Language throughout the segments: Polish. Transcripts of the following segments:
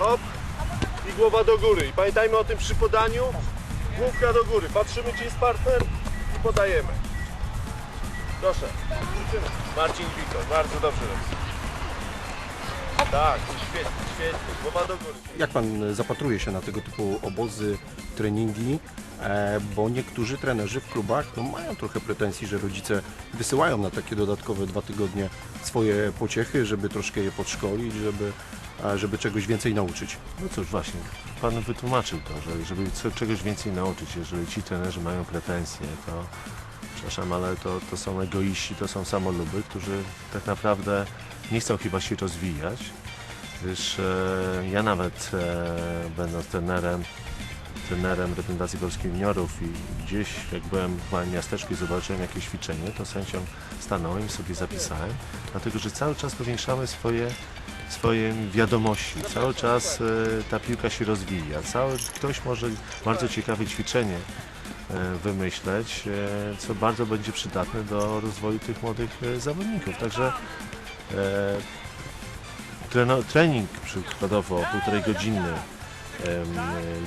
Hop i głowa do góry. I pamiętajmy o tym przy podaniu. Główka do góry. Patrzymy, czy jest partner i podajemy. Proszę. Marcin Wito, bardzo dobrze robi. Tak, świetnie, świetnie. Głowa do góry. Jak pan zapatruje się na tego typu obozy, treningi? E, Bo niektórzy trenerzy w klubach no, mają trochę pretensji, że rodzice wysyłają na takie dodatkowe dwa tygodnie swoje pociechy, żeby troszkę je podszkolić, żeby, e, żeby czegoś więcej nauczyć. No cóż, właśnie, Pan wytłumaczył to, że żeby co- czegoś więcej nauczyć, jeżeli ci trenerzy mają pretensje, to przepraszam, ale to, to są egoiści, to są samoluby, którzy tak naprawdę nie chcą chyba się rozwijać, gdyż e, ja nawet e, będąc trenerem, trenerem reprezentacji polskiej juniorów i gdzieś jak byłem w małym miasteczku i zobaczyłem jakieś ćwiczenie, to z chęcią stanąłem i sobie zapisałem, dlatego że cały czas powiększamy swoje swoje wiadomości. Cały czas e, ta piłka się rozwija. Cały, ktoś może bardzo ciekawe ćwiczenie wymyśleć, co bardzo będzie przydatne do rozwoju tych młodych zawodników. Także e, trening przykładowo półtorej godziny,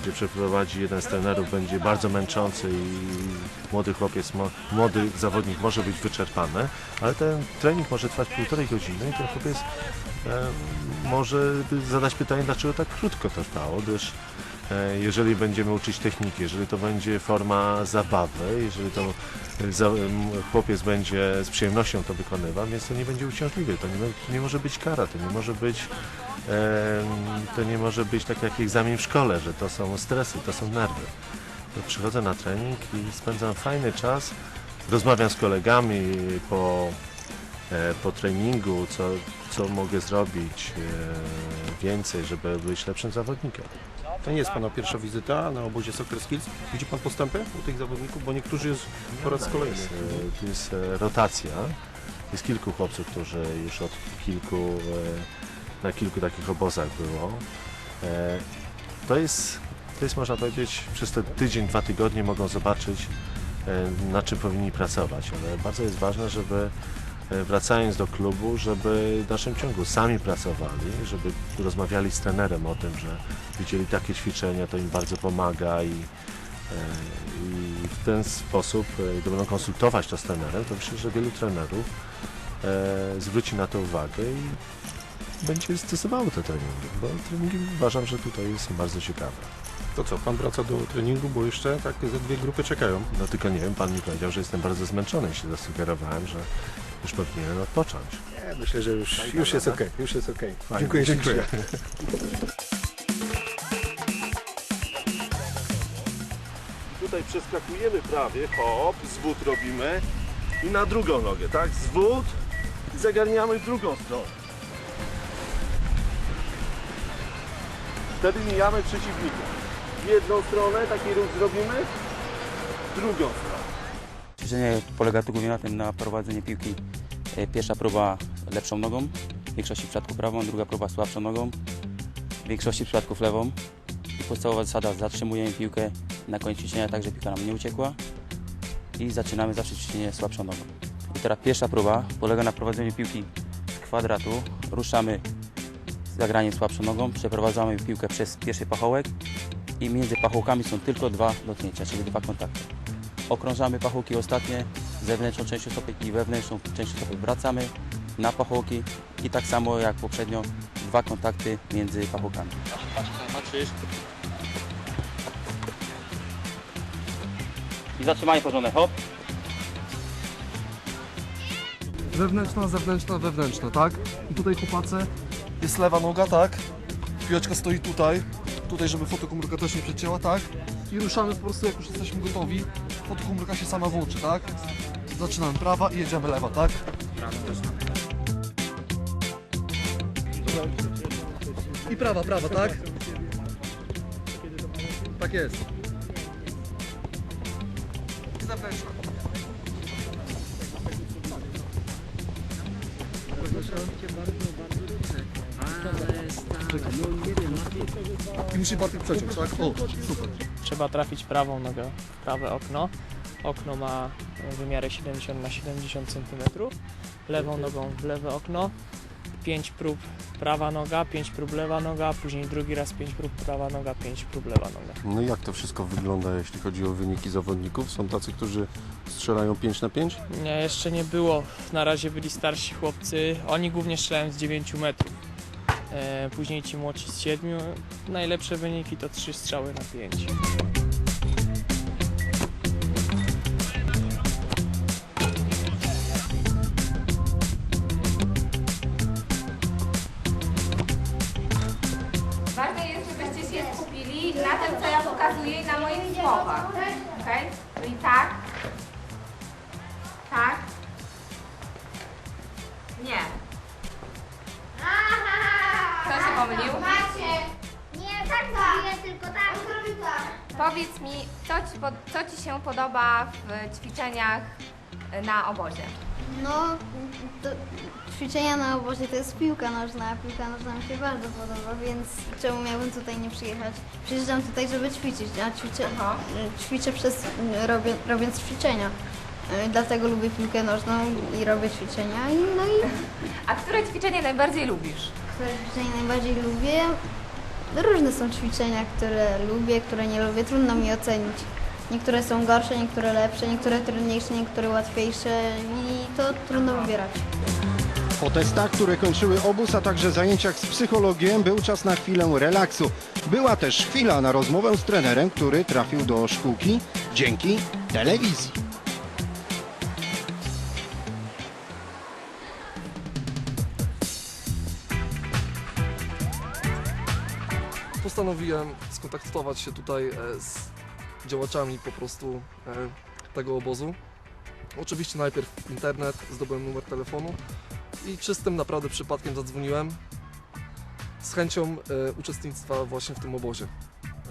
gdzie przeprowadzi jeden z trenerów, będzie bardzo męczący i młody chłopiec, młody zawodnik może być wyczerpany, ale ten trening może trwać półtorej godziny i ten chłopiec może zadać pytanie, dlaczego tak krótko to trwało, gdyż jeżeli będziemy uczyć techniki, jeżeli to będzie forma zabawy, jeżeli to e, chłopiec będzie z przyjemnością to wykonywał, więc to nie będzie uciążliwe, to nie, to nie może być kara, to nie może być e, to nie może być tak jak egzamin w szkole, że to są stresy, to są nerwy. To przychodzę na trening i spędzam fajny czas, rozmawiam z kolegami po e, po treningu, co, co mogę zrobić e, więcej, żeby być lepszym zawodnikiem. To nie jest pana pierwsza wizyta na obozie Soccer Skills. Widzi pan postępy u tych zawodników? Bo niektórzy jest po raz kolejny. Jest, e, To jest e, rotacja. Jest kilku chłopców, którzy już od kilku, e, na kilku takich obozach było. E, To jest, to jest można powiedzieć, przez ten tydzień, dwa tygodnie mogą zobaczyć, e, na czym powinni pracować. Ale bardzo jest ważne, żeby wracając do klubu, żeby w dalszym ciągu sami pracowali, żeby rozmawiali z trenerem o tym, że widzieli takie ćwiczenia, to im bardzo pomaga i, e, i w ten sposób, e, gdy będą konsultować to z trenerem, to myślę, że wielu trenerów e, zwróci na to uwagę i będzie stosowało te treningi, bo treningi uważam, że tutaj są bardzo ciekawe. To co, pan wraca do treningu, bo jeszcze tak ze dwie grupy czekają. No tylko nie wiem, pan mi powiedział, że jestem bardzo zmęczony i się zasugerowałem, że już powinienem odpocząć. Nie, myślę, że już, już jest ok, już jest ok. Fajnie, Dziękuję, dziękuję. Tutaj przeskakujemy prawie, hop, zwód robimy i na drugą nogę, tak? Zwód i zagarniamy w drugą stronę. Wtedy mijamy przeciwnika. W jedną stronę taki ruch zrobimy, w drugą stronę. Ćwiczenie polega tu głównie na tym, na prowadzeniu piłki. E, Pierwsza próba lepszą nogą, w większości przypadków prawą, druga próba słabszą nogą, w większości przypadków lewą. I podstawowa zasada, zatrzymujemy piłkę na koniec ćwiczenia tak, żeby piłka nam nie uciekła i zaczynamy zawsze ćwiczenie słabszą nogą. I teraz pierwsza próba polega na prowadzeniu piłki z kwadratu, ruszamy z zagraniem słabszą nogą, przeprowadzamy piłkę przez pierwszy pachołek i między pachołkami są tylko dwa dotknięcia, czyli dwa kontakty okrążamy pachołki ostatnie, zewnętrzną częścią stopy i wewnętrzną częścią stopy wracamy na pachołki i tak samo jak poprzednio dwa kontakty między pachołkami. Patrzysz. I zatrzymanie porządne, hop. Wewnętrzna, zewnętrzna, wewnętrzna, tak? I tutaj chłopacy jest lewa noga, tak? Piłeczka stoi tutaj, tutaj, żeby fotokomórka też nie przecięła, tak? I ruszamy po prostu, jak już jesteśmy gotowi, fotokomórka się sama włączy, tak? Zaczynamy prawa i jedziemy lewa, tak? I prawa, prawa, tak? Tak jest. I I musi bardziej przeciąć, tak? O, super. Trzeba trafić prawą nogę w prawe okno. Okno ma wymiary 70 na 70 cm. Lewą nogą w lewe okno 5 prób prawa noga, 5 prób lewa noga, później drugi raz 5 prób prawa noga, 5 prób lewa noga. No i jak to wszystko wygląda, jeśli chodzi o wyniki zawodników? Są tacy, którzy strzelają 5 na 5? Nie, jeszcze nie było. Na razie byli starsi chłopcy. Oni głównie strzelają z 9 metrów. E, później ci młodsi z 7. Najlepsze wyniki to 3 strzały na 5. Ważne jest, żebyście się skupili na tym, co ja pokazuję na moich słowach. Okej? Czyli tak. Tak. Nie. Pomylił? Nie, tak zrobię, tylko tak. Powiedz mi, co ci, co ci się podoba w ćwiczeniach na obozie? No, to ćwiczenia na obozie to jest piłka nożna, a piłka nożna mi się bardzo podoba, więc czemu miałbym tutaj nie przyjechać? Przyjeżdżam tutaj, żeby ćwiczyć, a ćwiczę, Aha. ćwiczę przez, robię, robiąc ćwiczenia. Y, Dlatego lubię piłkę nożną i robię ćwiczenia. I, no i A które ćwiczenie najbardziej lubisz? Które ćwiczenia najbardziej lubię? Różne są ćwiczenia, które lubię, które nie lubię. Trudno mi ocenić. Niektóre są gorsze, niektóre lepsze, niektóre trudniejsze, niektóre łatwiejsze i to trudno wybierać. Po testach, które kończyły obóz, a także zajęciach z psychologiem, był czas na chwilę relaksu. Była też chwila na rozmowę z trenerem, który trafił do szkółki dzięki telewizji. Postanowiłem skontaktować się tutaj e, z działaczami po prostu e, tego obozu. Oczywiście najpierw internet, zdobyłem numer telefonu i czystym naprawdę przypadkiem zadzwoniłem z chęcią e, uczestnictwa właśnie w tym obozie.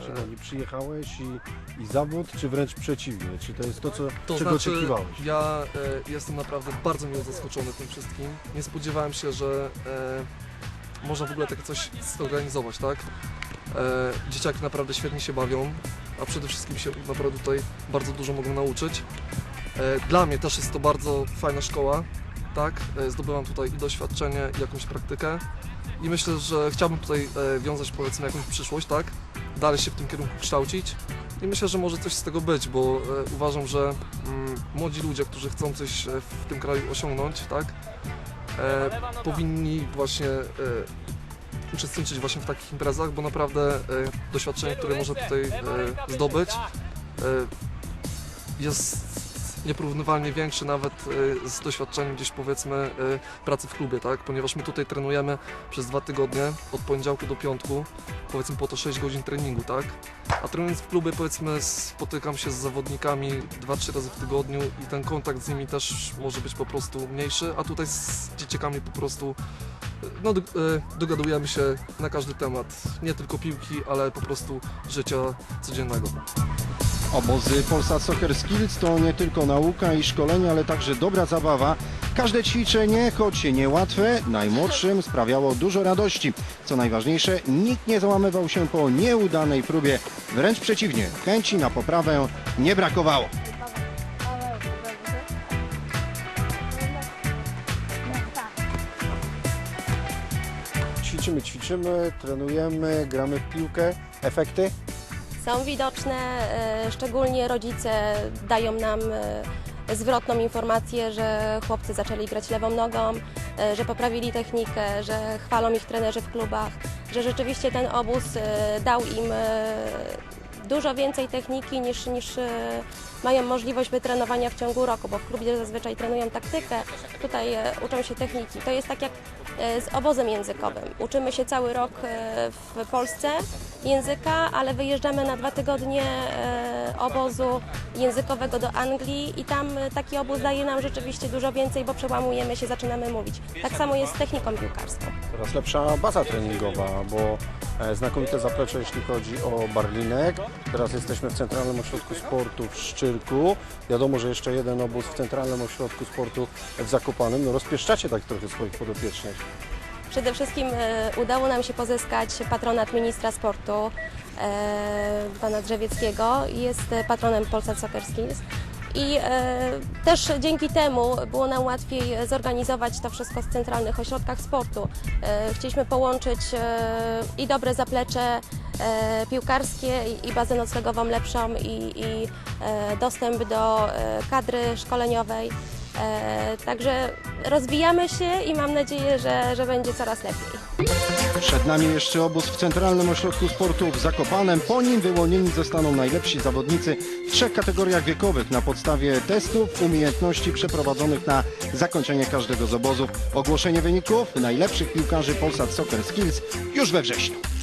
Czyli przyjechałeś i, i zawód, czy wręcz przeciwnie? Czy to jest to, co, To czego znaczy, oczekiwałeś? ja e, jestem naprawdę bardzo miło zaskoczony tym wszystkim. Nie spodziewałem się, że e, można w ogóle takie coś zorganizować, tak? E, dzieciaki naprawdę świetnie się bawią, a przede wszystkim się naprawdę tutaj bardzo dużo mogą nauczyć. E, dla mnie też jest to bardzo fajna szkoła, tak? E, zdobyłam tutaj i doświadczenie, i jakąś praktykę. I myślę, że chciałbym tutaj e, wiązać powiedzmy jakąś przyszłość, tak? Dalej się w tym kierunku kształcić. I myślę, że może coś z tego być, bo e, uważam, że mm, młodzi ludzie, którzy chcą coś e, w tym kraju osiągnąć, tak, e, powinni właśnie e, uczestniczyć właśnie w takich imprezach, bo naprawdę e, doświadczenie, które można tutaj e, zdobyć, e, jest nieporównywalnie większe nawet e, z doświadczeniem gdzieś powiedzmy e, pracy w klubie, tak? Ponieważ my tutaj trenujemy przez dwa tygodnie, od poniedziałku do piątku, powiedzmy po to 6 godzin treningu, tak? A trenując w klubie powiedzmy spotykam się z zawodnikami 2-3 razy w tygodniu i ten kontakt z nimi też może być po prostu mniejszy, a tutaj z dzieciakami po prostu e, no, do- dogadujemy się na każdy temat, nie tylko piłki, ale po prostu życia codziennego. Obozy Polsat Soccer Skills to nie tylko nauka i szkolenie, ale także dobra zabawa. Każde ćwiczenie, choć niełatwe, najmłodszym sprawiało dużo radości. Co najważniejsze, nikt nie załamywał się po nieudanej próbie. Wręcz przeciwnie, chęci na poprawę nie brakowało. Ćwiczymy, ćwiczymy, trenujemy, gramy w piłkę. Efekty? są widoczne, e, szczególnie rodzice dają nam e, zwrotną informację, że chłopcy zaczęli grać lewą nogą, e, że poprawili technikę, że chwalą ich trenerzy w klubach, że rzeczywiście ten obóz dał im dużo więcej techniki niż, niż mają możliwość wytrenowania w ciągu roku, bo w klubie zazwyczaj trenują taktykę, tutaj uczą się techniki. To jest tak jak z obozem językowym. Uczymy się cały rok w Polsce języka, ale wyjeżdżamy na dwa tygodnie e, obozu językowego do Anglii i tam e, taki obóz daje nam rzeczywiście dużo więcej, bo przełamujemy się, zaczynamy mówić. Tak samo jest z techniką piłkarską. Teraz lepsza baza treningowa, bo e, znakomite zaplecze, jeśli chodzi o Barlinek. Teraz jesteśmy w Centralnym Ośrodku Sportu w Szczyrku. Wiadomo, że jeszcze jeden obóz w Centralnym Ośrodku Sportu w Zakopanem. No rozpieszczacie tak trochę swoich podopiecznych. Przede wszystkim e, udało nam się pozyskać patronat ministra sportu, e, pana Drzewieckiego. Jest e, patronem Polsat Soccer Skills. I też dzięki temu było nam łatwiej zorganizować to wszystko w centralnych ośrodkach sportu. Chcieliśmy połączyć i dobre zaplecze piłkarskie i, bazę noclegową lepszą i, i dostęp do kadry szkoleniowej. E, także rozwijamy się i mam nadzieję, że, że będzie coraz lepiej. Przed nami jeszcze obóz w Centralnym Ośrodku Sportu w Zakopanem. Po nim wyłonieni zostaną najlepsi zawodnicy w trzech kategoriach wiekowych na podstawie testów, umiejętności przeprowadzonych na zakończenie każdego z obozów. Ogłoszenie wyników najlepszych piłkarzy Polsat Soccer Skills już we wrześniu.